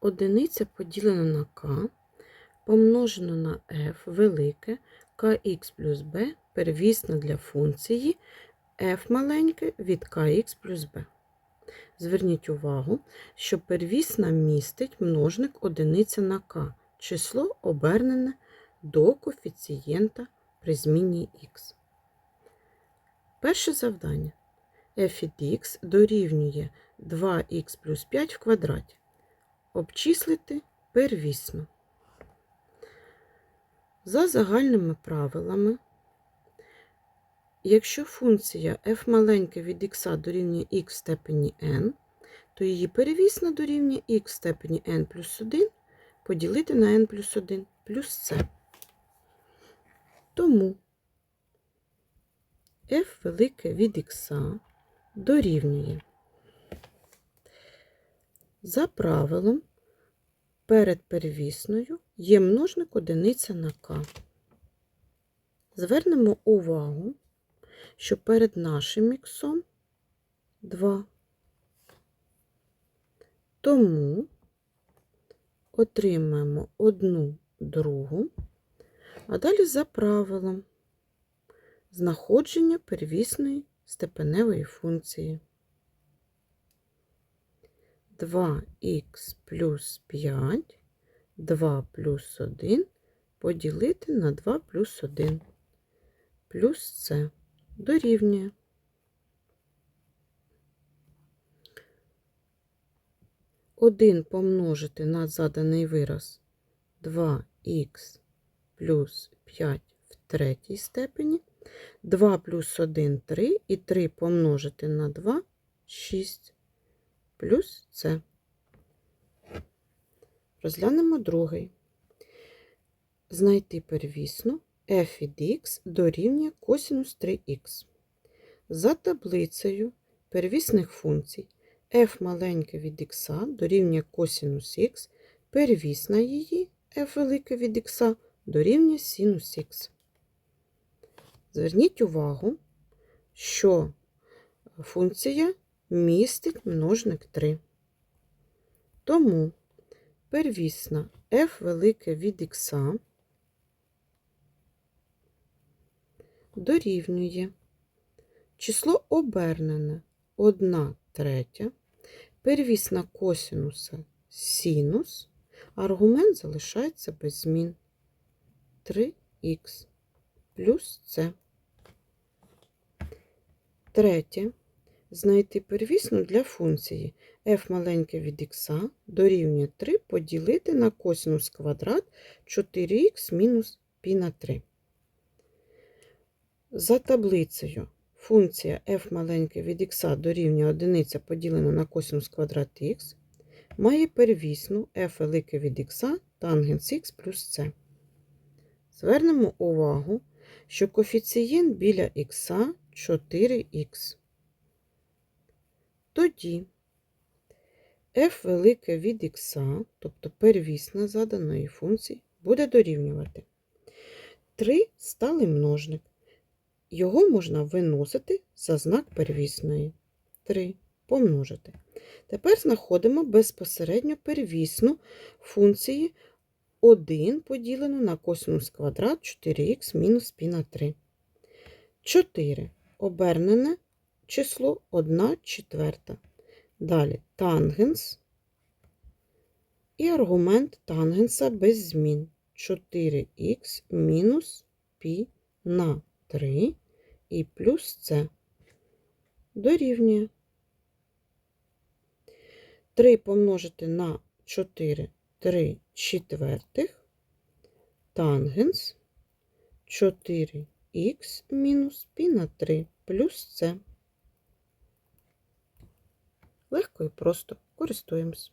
одиниця поділена на k помножено на f велике kx плюс b первісна для функції f маленьке від kx плюс b. Зверніть увагу, що первісна містить множник одиниця на k, число обернене до коефіцієнта при зміні х. Перше завдання. f від x дорівнює 2х плюс 5 в квадраті. Обчислити первісно. За загальними правилами, якщо функція f маленьке від х дорівнює х в степені n, то її первісна дорівнює х в степені n плюс 1 поділити на n плюс 1 плюс c. Тому f велике від х дорівнює. За правилом, перед первісною є множник одиниця на k. Звернемо увагу, що перед нашим іксом 2. Тому отримаємо одну другу, а далі за правилом знаходження первісної степеневої функції. 2х плюс 5, 2 плюс 1 поділити на 2 плюс 1 плюс це дорівнює. Один помножити на заданий вираз 2х плюс 5 в третій степені, 2 плюс 1 3 і 3 помножити на 2 6 плюс С. Розглянемо другий. Знайти первісну f від х дорівнює косінус 3х. За таблицею первісних функцій f маленьке від х дорівнює косінус х, первісна її f велике від х дорівнює синус х. Зверніть увагу, що функція містить множник 3. Тому первісна f велике від х дорівнює число обернене 1 третя, первісна косінуса синус, аргумент залишається без змін 3х плюс С. Третє. Знайти первісну для функції f маленьке від х дорівнює 3 поділити на косинус квадрат 4х мінус π на 3. За таблицею функція f маленьке від х дорівнює 1 поділено на косинус квадрат х має первісну f велике від х тангенс х плюс c. Звернемо увагу, що коефіцієнт біля х 4х. Тоді f велике від х, тобто первісна заданої функції, буде дорівнювати 3 сталий множник. Його можна виносити за знак первісної. 3 помножити. Тепер знаходимо безпосередньо первісну функції 1 поділено на косинус квадрат 4х мінус π на 3. 4 обернене число 1 четверта. Далі тангенс і аргумент тангенса без змін 4х мінус π на 3 і плюс С дорівнює 3 помножити на 4 3 четвертих тангенс 4х мінус π на 3 плюс С. Легко і просто користуємось.